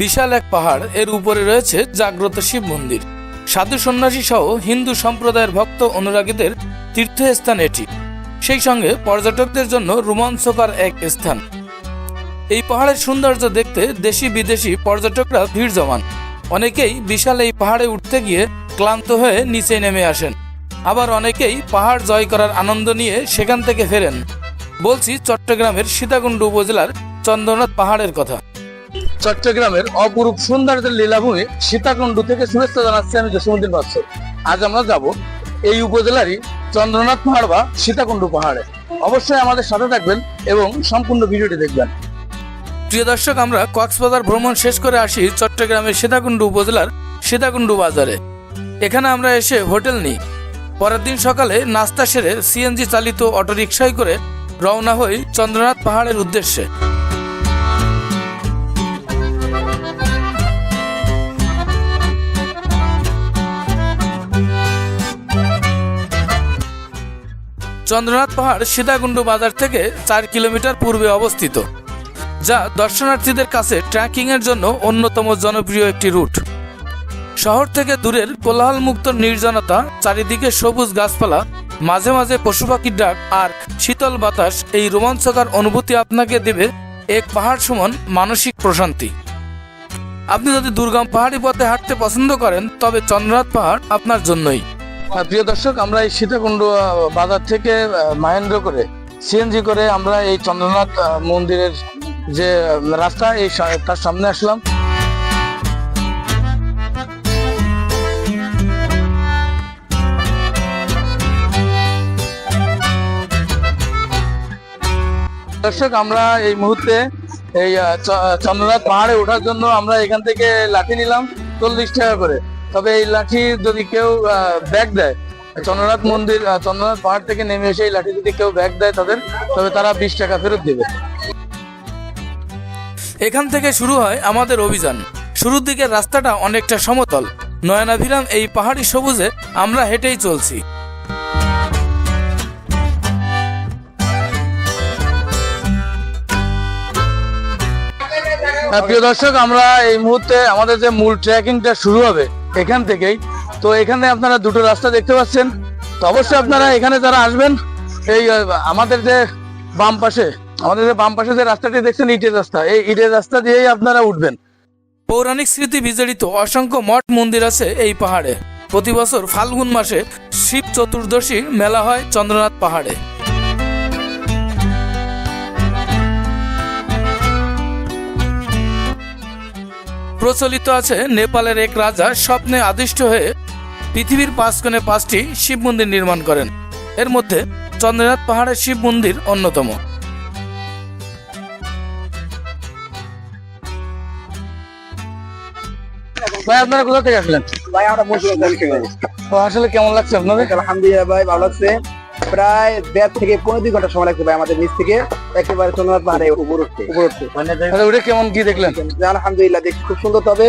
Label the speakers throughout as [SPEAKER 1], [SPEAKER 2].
[SPEAKER 1] বিশাল এক পাহাড়, এর উপরে রয়েছে জাগ্রত শিব মন্দির। সাধু সন্ন্যাসী সহ হিন্দু সম্প্রদায়ের ভক্ত অনুরাগীদের তীর্থস্থান এটি। সেই সঙ্গে পর্যটকদের জন্য রোমাঞ্চকর এক স্থান। এই পাহাড়ের সৌন্দর্য দেখতে দেশি বিদেশি পর্যটকরা ভিড় জমান। অনেকেই বিশাল এই পাহাড়ে উঠতে গিয়ে ক্লান্ত হয়ে নিচে নেমে আসেন। আবার অনেকেই পাহাড় জয় করার আনন্দ নিয়ে সেখান থেকে ফেরেন। বলছি চট্টগ্রামের সীতাকুণ্ড উপজেলার চন্দ্রনাথ পাহাড়ের কথা। চট্টগ্রামের অপরূপ সৌন্দর্যের লীলাভূমি সীতাকুণ্ড থেকে শুভেচ্ছা জানাচ্ছি আমি জসীমুদ্দিন বাদশ আজ আমরা যাব এই উপজেলারই চন্দ্রনাথ পাহাড় বা সীতাকুণ্ড পাহাড়ে। অবশ্যই আমাদের সাথে থাকবেন এবং সম্পূর্ণ ভিডিওটি দেখবেন। প্রিয় দর্শক, আমরা কক্সবাজার ভ্রমণ শেষ করে আসি চট্টগ্রামের সীতাকুণ্ড উপজেলার সীতাকুণ্ড বাজারে। এখানে আমরা এসে হোটেল নিই। পরের দিন সকালে নাস্তা সেরে সিএনজি চালিত অটোরিকশায় করে রওনা হই চন্দ্রনাথ পাহাড়ের উদ্দেশ্যে। চন্দ্রনাথ পাহাড় সীতাকুণ্ড বাজার থেকে চার কিলোমিটার পূর্বে অবস্থিত, যা দর্শনার্থীদের কাছে ট্রেকিং এর জন্য অন্যতম জনপ্রিয় একটি রুট। শহর থেকে দূরের কোলাহলমুক্ত নির্জনতা, চারিদিকে সবুজ গাছপালা, মাঝে মাঝে পশু পাখির ডাক আর শীতল বাতাস এই রোমাঞ্চকর অনুভূতি আপনাকে দেবে এক পাহাড় সমান মানসিক প্রশান্তি। আপনি যদি দুর্গম পাহাড়ি পথে হাঁটতে পছন্দ করেন, তবে চন্দ্রনাথ পাহাড় আপনার জন্যই। প্রিয় দর্শক, আমরা এই সীতাকুণ্ড বাজার থেকে মাহেন্দ্র করে, সিএনজি করে আমরা এই চন্দ্রনাথ মন্দিরের যে রাস্তা, এই তার সামনে আসলাম। দর্শক, আমরা এই মুহূর্তে এই চন্দ্রনাথ পাহাড়ে ওঠার জন্য আমরা এখান থেকে লাঠি নিলাম চল্লিশ টাকা করে। তবে এই লাঠি যদি কেউ ব্যাগ দেয় চন্দ্রনাথ মন্দির চন্দ্রনাথ পাহাড় থেকে নেমে এসে এই লাঠি যদি কেউ ব্যাগ দেয় তাদের তবে তারা বিশ টাকা ফেরত দেবে। এখান থেকে শুরু হয় আমাদের অভিযান। শুরুর দিকে রাস্তাটা অনেকটা সমতল। নয়নাভিরাম এই পাহাড়ি সবুজে আমরা হেঁটেই চলছি। প্রিয় দর্শক আমরা এই মুহূর্তে আমাদের যে মূল ট্রেকিংটা শুরু হবে এখান থেকেই। তো এখানে আপনারা দুটো রাস্তা দেখতে পাচ্ছেন। তো অবশ্যই আপনারা এখানে যারা আসবেন, এই আমাদের যে বাম পাশে, আমাদের যে বাম পাশে যে রাস্তাটি দেখছেন, ইটের রাস্তা, এই ইটের রাস্তা দিয়েই আপনারা উঠবেন। পৌরাণিক স্মৃতি বিজড়িত অসংখ্য মঠ মন্দির আছে এই পাহাড়ে। প্রতি বছর ফাল্গুন মাসে শিব চতুর্দশী মেলা হয় চন্দ্রনাথ পাহাড়ে। প্রচলিত আছে নেপালের এক রাজা স্বপ্নে আদিষ্ট হয়ে পৃথিবীর পাঁচ কোণে পাঁচটি শিব মন্দির নির্মাণ করেন। এর মধ্যে চন্দ্রনাথ পাহাড়ের শিব মন্দির অন্যতম। ভাই আপনারা কোথা থেকে আসলেন?
[SPEAKER 2] ভাই আমরা মুর্শিদাবাদ থেকে
[SPEAKER 1] তো আসলে কেমন লাগছে আপনাদের?
[SPEAKER 2] আলহামদুলিল্লাহ ভাই ভালো লাগছে। প্রায় দেড় থেকে পনেরো দুই ঘণ্টা সময় লাগছে ভাই আমাদের নিচ থেকে। একেবারে চন্দ্রনাথ পাহাড়ে উপর উঠতে। উপর উঠতে। মানে
[SPEAKER 1] ওটা কেমন কি দেখলেন?
[SPEAKER 2] আলহামদুলিল্লাহ দেখতে খুব সুন্দর তবে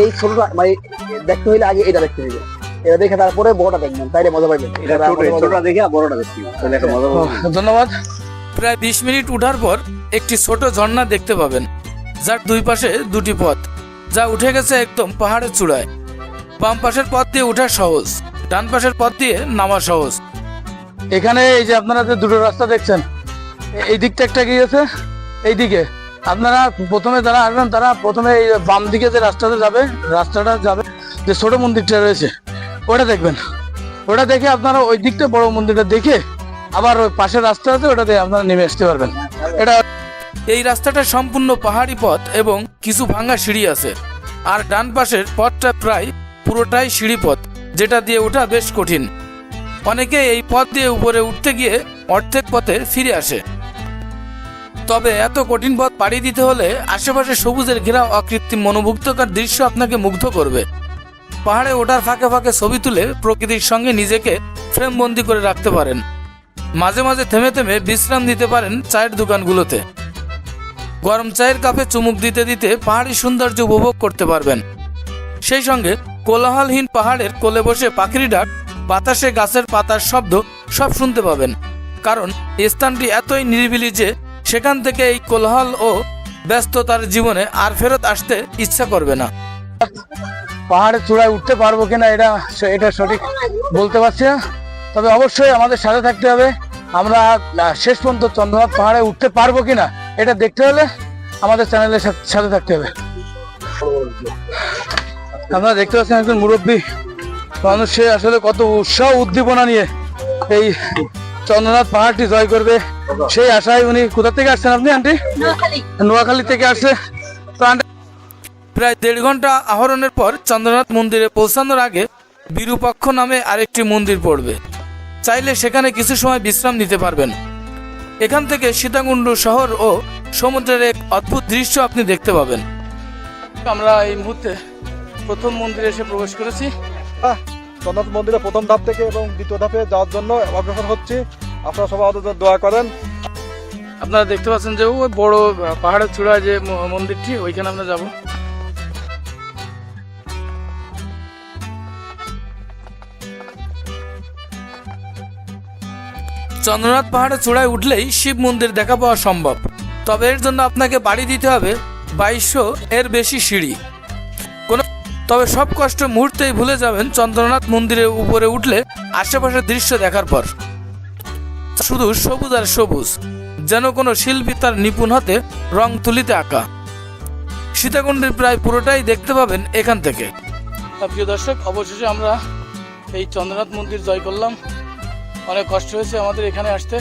[SPEAKER 2] এই ছোটটা মানে দেখতে হইলে আগে এটা দেখতে হবে এটা দেখে তারপরে বড়টা দেখবেন তাইলে মজা পাইবেন। ছোটটা দেখে বড়টা দেখতে তাহলে একটা মজা
[SPEAKER 1] ও, ধন্যবাদ। প্রায় বিশ মিনিট উঠার পর একটি ছোট ঝর্ণা দেখতে পাবেন যার দুই পাশে দুটি পথ যা উঠে গেছে একদম পাহাড়ের চূড়ায়। বাম পাশের পথ দিয়ে ওঠা সহজ ডান পাশের পথ দিয়ে নামা সহজ। এখানে এই যে আপনারা যে দুটো রাস্তা দেখছেন এই দিকটা একটা গিয়েছে এই দিকে। আপনারা প্রথমে যারা আসবেন, তারা প্রথমে এই বাম দিকে যে রাস্তাটা যাবে রাস্তাটা যাবে যে ছোট মন্দিরটা রয়েছে, ওটা দেখবেন। ওটা দেখে আপনারা ওই দিকটা বড় মন্দিরটা দেখে আবার ওই পাশের রাস্তা আছে ওটাতে আপনারা নেমে আসতে পারবেন। এটা এই রাস্তাটা সম্পূর্ণ পাহাড়ি পথ এবং কিছু ভাঙা সিঁড়ি আছে। আর ডান পাশের পথটা প্রায় পুরোটাই সিঁড়ি পথ, যেটা দিয়ে ওঠা বেশ কঠিন। অনেকে এই পথ দিয়ে উপরে উঠতে গিয়ে অর্ধেক পথে ফিরে আসে। তবে এত কঠিন পথ পাড়ি দিতে হলে আশেপাশে সবুজের ঘেরা অকৃত্রিম মনোমুগ্ধকর দৃশ্য আপনাকে মুগ্ধ করবে। পাহাড়ে ওঠার ফাঁকে ফাঁকে ছবি তুলে প্রকৃতির সঙ্গে নিজেকে ফ্রেমবন্দি করে রাখতে পারেন। মাঝে মাঝে থেমে থেমে বিশ্রাম দিতে পারেন চায়ের দোকানগুলোতে। গরম চায়ের কাপে চুমুক দিতে দিতে পাহাড়ি সৌন্দর্য উপভোগ করতে পারবেন। সেই সঙ্গে কোলাহলহীন পাহাড়ের কোলে বসে পাখির ডাক, বাতাসে গাছের পাতার শব্দ সব শুনতে পাবেন। কারণ স্থানটি এতই নিরিবিলি যে সেখান থেকে এই কোলাহল ও ব্যস্ততার জীবনে আর ফেরত আসতে ইচ্ছা করবে না।
[SPEAKER 3] পাহাড়ের চূড়ায় উঠতে পারব কিনা এটা এটা সঠিক বলতে পারছি না। তবে অবশ্যই আমাদের সাথে থাকতে হবে। আমরা শেষ পর্যন্ত চন্দ্রনাথ পাহাড়ে উঠতে পারব কিনা এটা দেখতে হলে আমাদের চ্যানেলের সাথে- থাকতে হবে। আপনারা দেখতে পাচ্ছেন একজন মুরব্বী মানুষ সে আসলে কত উৎসাহ, উদ্দীপনা নিয়ে এই চন্দ্রনাথ পাহাড়টি জয় করবে। সেই আশায় উনি কোথা থেকে আসছেন আপনি আন্টি? নোয়াখালী। থেকে আসছে। তো আন্টি
[SPEAKER 1] প্রায় দেড় ঘণ্টা আহরণের পর চন্দ্রনাথ মন্দিরে পৌঁছানোর আগে বিরূপাক্ষ নামে আরেকটি মন্দির পড়বে। চাইলে সেখানে কিছু সময় বিশ্রাম নিতে পারবেন। এখান থেকে সীতাকুণ্ড শহর ও সমুদ্রের এক অদ্ভুত দৃশ্য আপনি দেখতে পাবেন। আমরা এই মুহূর্তে প্রথম মন্দিরে এসে প্রবেশ করেছি।
[SPEAKER 4] জগন্নাথ মন্দিরে প্রথম ধাপ থেকে এবং দ্বিতীয় ধাপে যাওয়ার জন্য অগ্রসর হচ্ছি। আপনারা সবাই আমাদের দোয়া করেন।
[SPEAKER 1] আপনারা দেখতে পাচ্ছেন যে ওই বড় পাহাড়ের চূড়ায় যে ম- মন্দিরটি ওইখানে আমরা যাব। চন্দ্রনাথ পাহাড়ের চূড়ায় উঠলেই শিব মন্দির দেখা পাওয়া সম্ভব। তবে এর জন্য আপনাকে বাড়ি দিতে হবে বাইশশো এর বেশি সিঁড়ি। তবে সব কষ্ট মুহূর্তেই ভুলে যাবেন চন্দ্রনাথ মন্দিরের উপরে উঠলে আশেপাশের দৃশ্য দেখার পর। শুধু সবুজ আর সবুজ, যেন কোনো শিল্পী তার নিপুণ হাতে রং তুলিতে আঁকা। সীতাকুণ্ডের প্রায় পুরোটাই দেখতে পাবেন এখান থেকে। প্রিয় দর্শক, অবশেষে আমরা এই চন্দ্রনাথ মন্দির জয় করলাম। অনেক কষ্ট হয়েছে আমাদের এখানে আসতে।